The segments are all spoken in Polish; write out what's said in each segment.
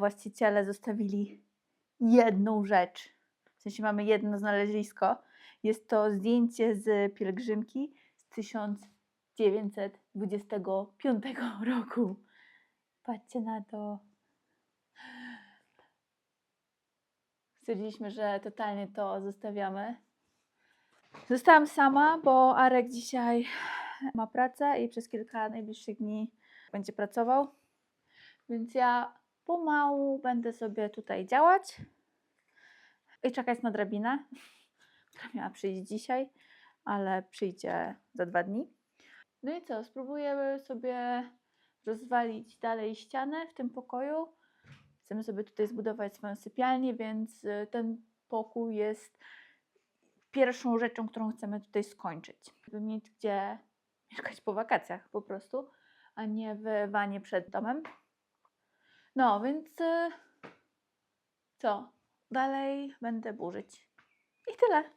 Właściciele zostawili jedną rzecz. W sensie mamy jedno znalezisko. Jest to zdjęcie z pielgrzymki z 1925 roku. Patrzcie na to. Stwierdziliśmy, że totalnie to zostawiamy. Zostałam sama, bo Arek dzisiaj ma pracę i przez kilka najbliższych dni będzie pracował. Więc ja pomału będę sobie tutaj działać i czekać na drabinę, która miała przyjść dzisiaj, ale przyjdzie za dwa dni. No i co, spróbujemy sobie rozwalić dalej ścianę w tym pokoju. Chcemy sobie tutaj zbudować swoją sypialnię, więc y, ten pokój jest pierwszą rzeczą, którą chcemy tutaj skończyć. Żeby mieć gdzie mieszkać po wakacjach po prostu, a nie w wanie przed domem. No, więc y, co? Dalej będę burzyć. I tyle.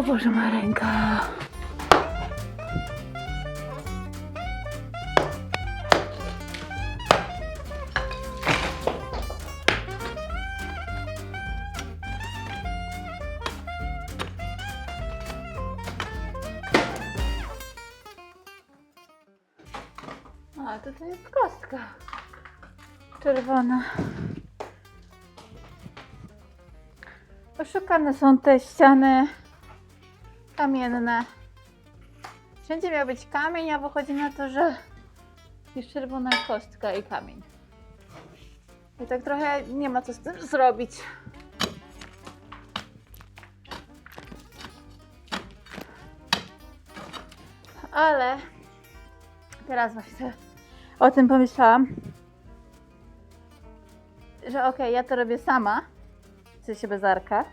O Boże, ma ręka. A, tutaj jest kostka. Czerwona. Oszukane są te ściany kamienne. Wszędzie miał być kamień, a wychodzi na to, że jest czerwona kostka i kamień. I tak trochę nie ma co z tym zrobić. Ale teraz właśnie o tym pomyślałam, że okej, ja to robię sama, w sensie bez Arka,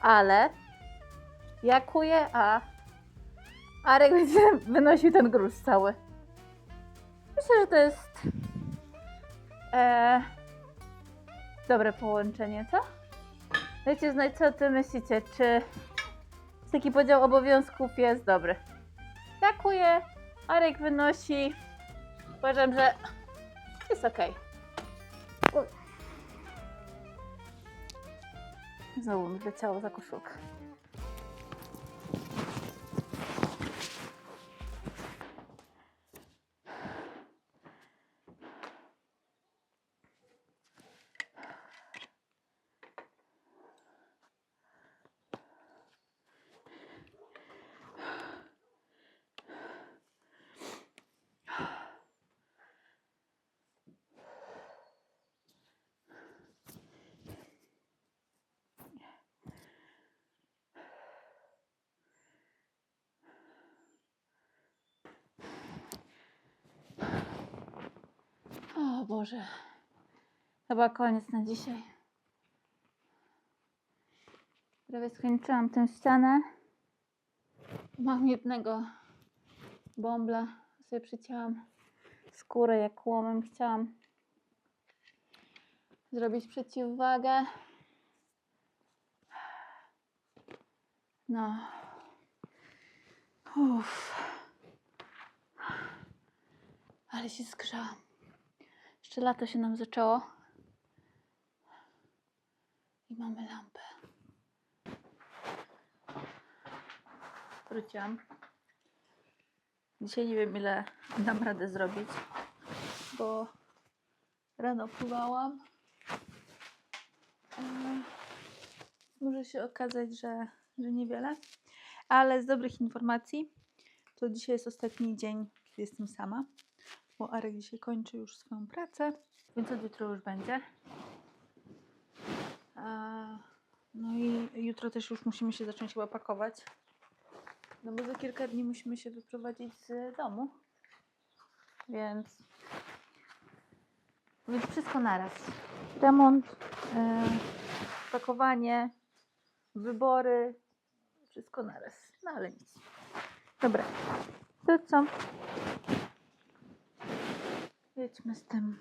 ale ja kuję, a Arek wynosił ten gruz cały. Myślę, że to jest e, dobre połączenie, co? Dajcie znać, co ty myślicie, czy taki podział obowiązków jest dobry. Ja Arek wynosi. Uważam, że jest ok. Znowu mi wleciało za koszulkę. Boże. Chyba koniec na dzisiaj. Prawie skończyłam tę ścianę. Mam jednego bąbla. Sobie przycięłam skórę jak łomem. Chciałam zrobić przeciwwagę. No. Uff. Ale się zgrzałam. Jeszcze lato się nam zaczęło. I mamy lampę. Wróciłam. Dzisiaj nie wiem ile dam radę zrobić, bo rano pływałam. Eee, Może się okazać, że, że niewiele. Ale z dobrych informacji to dzisiaj jest ostatni dzień, kiedy jestem sama bo Arek dzisiaj kończy już swoją pracę. Więc od jutro już będzie. No i jutro też już musimy się zacząć chyba pakować. No bo za kilka dni musimy się wyprowadzić z domu. Więc. Więc wszystko naraz. Remont, e, pakowanie, wybory. Wszystko naraz. No ale nic. Dobra. To co? Jedźmy z tym.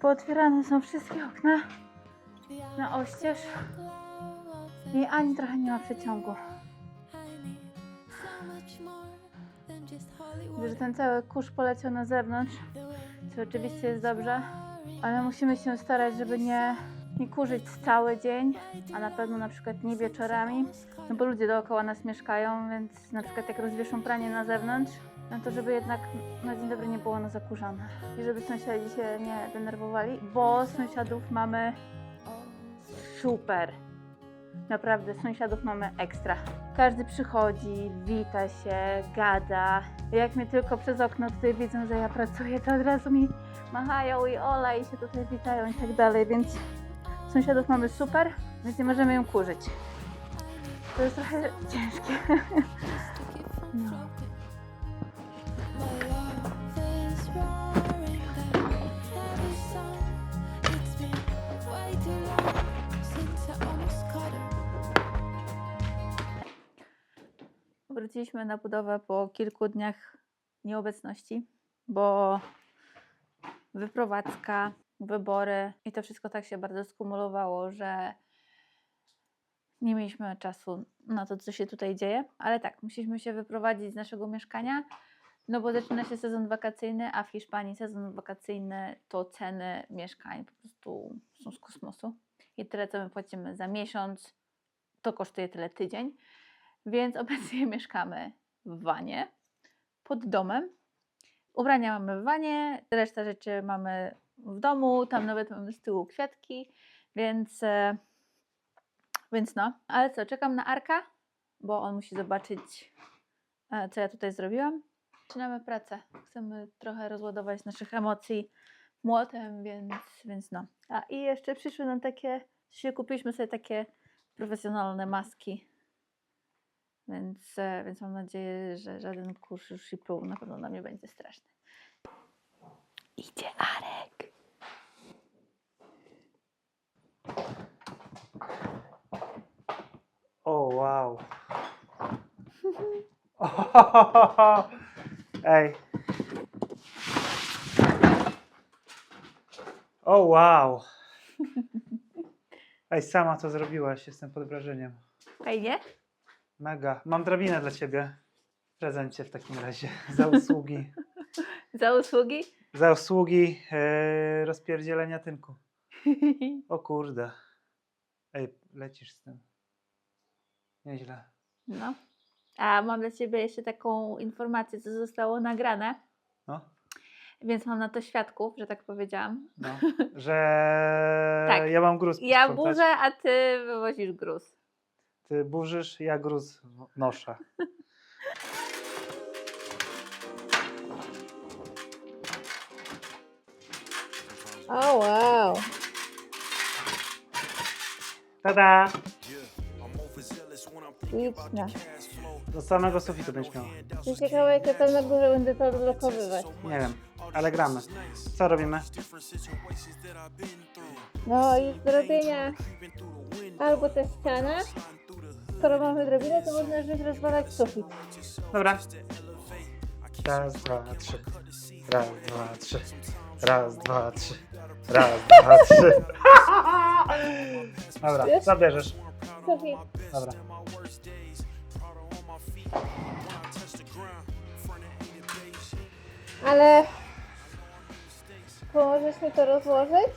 Pootwierane są wszystkie okna na oścież i ani trochę nie ma przeciągu. Że ten cały kurz poleciał na zewnątrz, co oczywiście jest dobrze, ale musimy się starać, żeby nie, nie kurzyć cały dzień, a na pewno na przykład nie wieczorami, no bo ludzie dookoła nas mieszkają, więc na przykład jak rozwieszą pranie na zewnątrz, no to żeby jednak na dzień dobry nie było ono zakurzone i żeby sąsiedzi się nie denerwowali, bo sąsiadów mamy super. Naprawdę, sąsiadów mamy ekstra. Każdy przychodzi, wita się, gada. Jak mnie tylko przez okno tutaj widzą, że ja pracuję, to od razu mi machają i ola i się tutaj witają i tak dalej, więc sąsiadów mamy super, więc nie możemy ją kurzyć. To jest trochę ciężkie. No. Wróciliśmy na budowę po kilku dniach nieobecności, bo wyprowadzka, wybory i to wszystko tak się bardzo skumulowało, że nie mieliśmy czasu na to, co się tutaj dzieje. Ale tak, musieliśmy się wyprowadzić z naszego mieszkania, no bo zaczyna się sezon wakacyjny, a w Hiszpanii sezon wakacyjny to ceny mieszkań po prostu są z kosmosu. I tyle, co my płacimy za miesiąc, to kosztuje tyle tydzień. Więc obecnie mieszkamy w wanie pod domem. Ubrania mamy w wanie, reszta rzeczy mamy w domu, tam nawet mamy z tyłu kwiatki, więc, e, więc no. Ale co, czekam na Arka, bo on musi zobaczyć, e, co ja tutaj zrobiłam. Zaczynamy pracę. Chcemy trochę rozładować naszych emocji młotem, więc, więc no. A i jeszcze przyszły nam takie, się kupiliśmy sobie takie profesjonalne maski więc, e, więc mam nadzieję, że żaden kurz już i pół na pewno na mnie będzie straszny. Idzie Arek. O, wow. Ej. O, wow. Ej, sama to zrobiłaś, jestem pod wrażeniem. Fajnie? Mega. Mam drabinę dla ciebie. W prezencie w takim razie. Za usługi. Za usługi? Za usługi e, rozpierdzielenia tynku. O kurde. Ej, lecisz z tym. Nieźle. No. A mam dla Ciebie jeszcze taką informację, co zostało nagrane, No. więc mam na to świadków, że tak powiedziałam. No, że Tak. ja mam gruz Ja posprzątać. burzę, a Ty wywozisz gruz. Ty burzysz, ja gruz noszę. O, wow. Tada! Liczna. Do samego sufitu będziesz miała. Jestem ciekawa, jak ja tam na górze będę to odblokowywać. Nie wiem, ale gramy. Co robimy? No i z robienia albo ta ściana, skoro mamy drabinę, to można już rozwalać sufit. Dobra. Raz, dwa, trzy. Raz, dwa, trzy. Raz, dwa, trzy. Raz, dwa, trzy. Dobra, Wiesz? zabierzesz. Sufit. Dobra. Ale pomożesz mi to rozłożyć?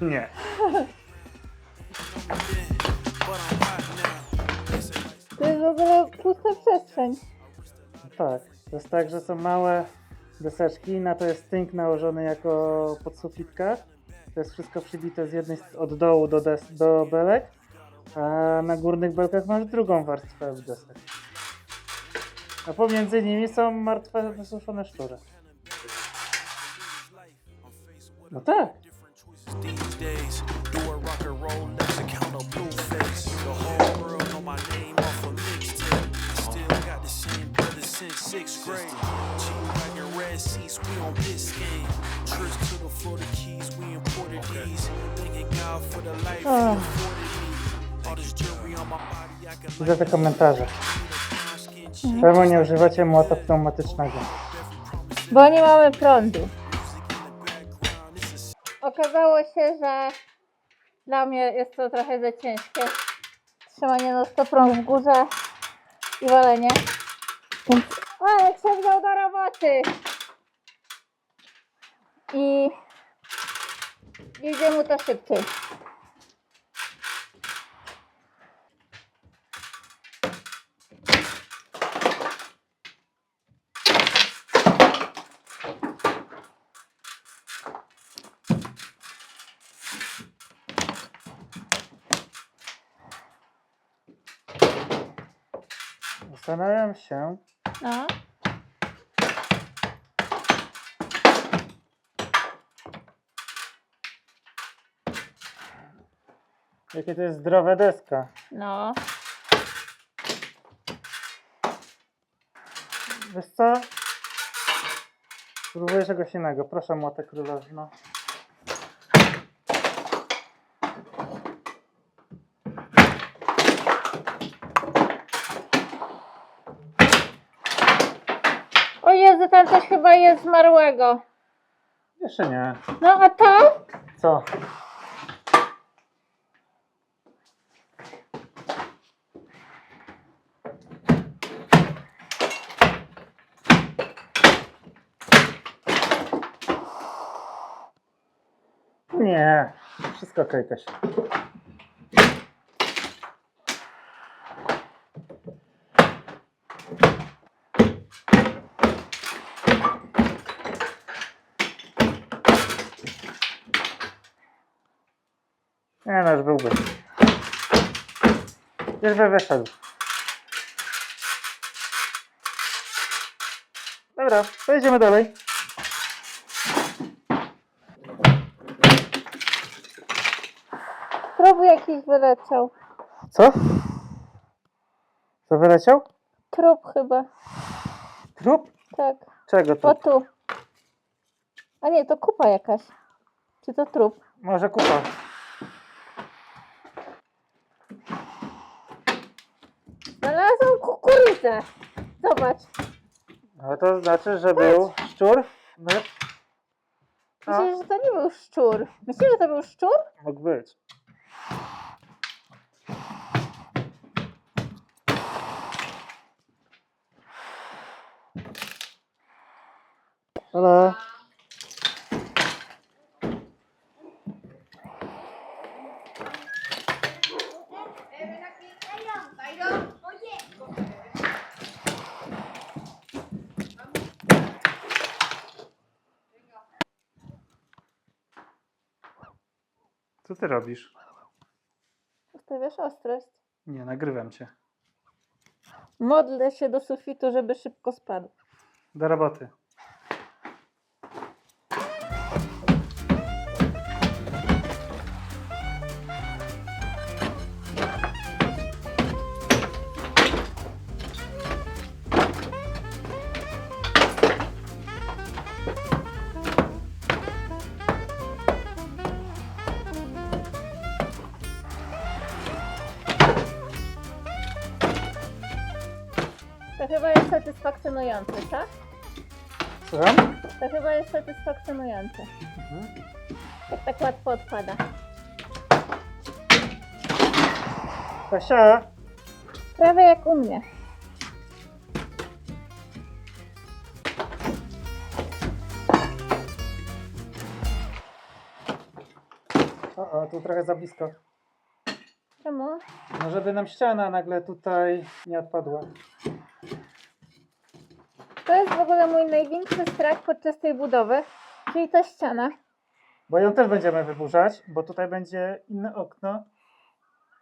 Nie. To jest w ogóle pusta przestrzeń. Tak, to jest tak, że są małe deseczki, na to jest tynk nałożony jako podsufitka. To jest wszystko przybite z jednej od dołu do, des, do belek, a na górnych belkach masz drugą warstwę desek. A pomiędzy nimi są martwe, wysuszone sztury. No tak. Sixth grade. G-Wagon red seats, we on Biscayne. Trips to the Florida Keys, we imported these. Thanking God for the life Ah. afforded me. All this jewelry on my body, I can Widzę te komentarze. Czemu nie używacie młota pneumatycznego? Bo nie mamy prądu. Okazało się, że dla mnie jest to trochę za ciężkie. Trzymanie na stoprą w górze i walenie. Więc Alek się wziął do roboty. I idzie mu to szybciej. Zastanawiam się, No. jakie to jest zdrowe deska. No. Wiesz co? Spróbuję czegoś innego. Proszę młotek królowy, Jezu, tam coś chyba jest zmarłego. Jeszcze nie. No a to? Co? Nie, wszystko okej, Kasia. Nie no, już byłby. Już by wyszedł. Dobra, pojedziemy dalej. Trup jakiś wyleciał. Co? Co wyleciał? Trup chyba. Trup? Tak. Czego O trup? tu. A nie, to kupa jakaś. Czy to trup? Może kupa. Kukurydzę. Zobacz. No to znaczy, że był szczur? No, A? Myślę, że to nie był szczur. Myślisz, że to był szczur? mógł być. Halo. Co ty robisz? Ustawiasz ostrość. Nie, nagrywam cię. Modlę się do sufitu, żeby szybko spadł. Do roboty. Satysfakcjonujące, tak? Słucham? To chyba jest satysfakcjonujące. Mhm. Jak tak łatwo odpada. Kasia, Prawie jak u mnie. o, o, tu trochę za blisko. Czemu? No żeby nam ściana nagle tutaj nie odpadła. To jest w ogóle mój największy strach podczas tej budowy, czyli ta ściana. Bo ją też będziemy wyburzać, bo tutaj będzie inne okno.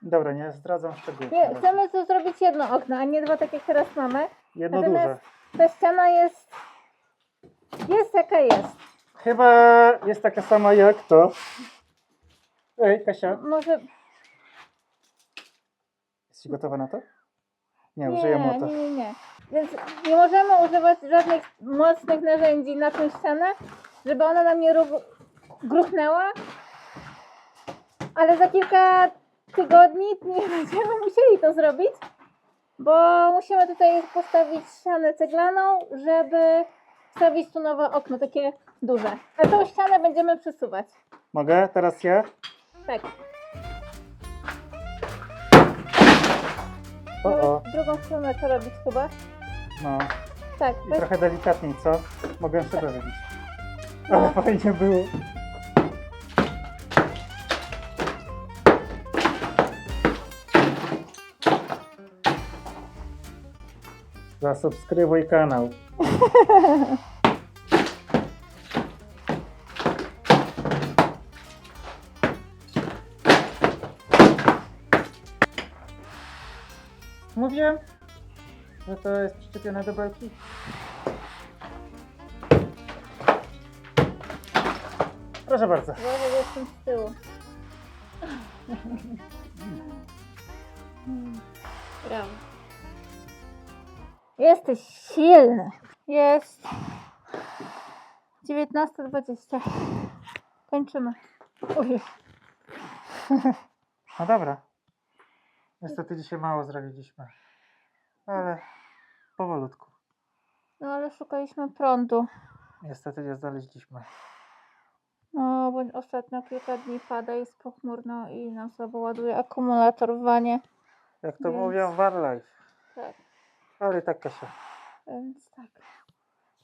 Dobra, nie zdradzam szczegółów. Nie, chcemy tu zrobić jedno okno, a nie dwa, tak jak teraz mamy. Jedno natomiast- duże. Ta ściana jest. Jest jaka jest. Chyba jest taka sama jak to. Ej, Kasia, Może. jesteś gotowa na to? Nie, Nie, użyję nie, młota. nie, nie. Więc nie możemy używać żadnych mocnych narzędzi na tę ścianę, żeby ona nam nie gruchnęła. Ale za kilka tygodni nie będziemy musieli to zrobić, bo musimy tutaj postawić ścianę ceglaną, żeby wstawić tu nowe okno, takie duże. A tą ścianę będziemy przesuwać. Mogę? Teraz ja? Tak. O, o. Drugą stronę to robić chyba. No. Tak, I trochę delikatniej, co? Mogę szybę wybić. Ale fajnie było. Zasubskrybuj kanał. Mówiłem, że to jest przyczepione do belki. Proszę bardzo. Uważaj, że jestem z tyłu. Brawo. Jesteś silny. Jest 19.20. Kończymy. Uj. No dobra. Niestety dzisiaj mało zrobiliśmy. Ale powolutku. No ale szukaliśmy prądu. Niestety nie znaleźliśmy. No, bo ostatnio kilka dni pada, jest pochmurno i nam słabo ładuje akumulator w wanie. Jak to Więc- mówią, war life. Tak, Ale tak Kasia. więc tak.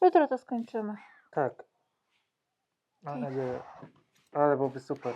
Jutro to skończymy. Tak. Mam nadzieję. Ale byłoby super.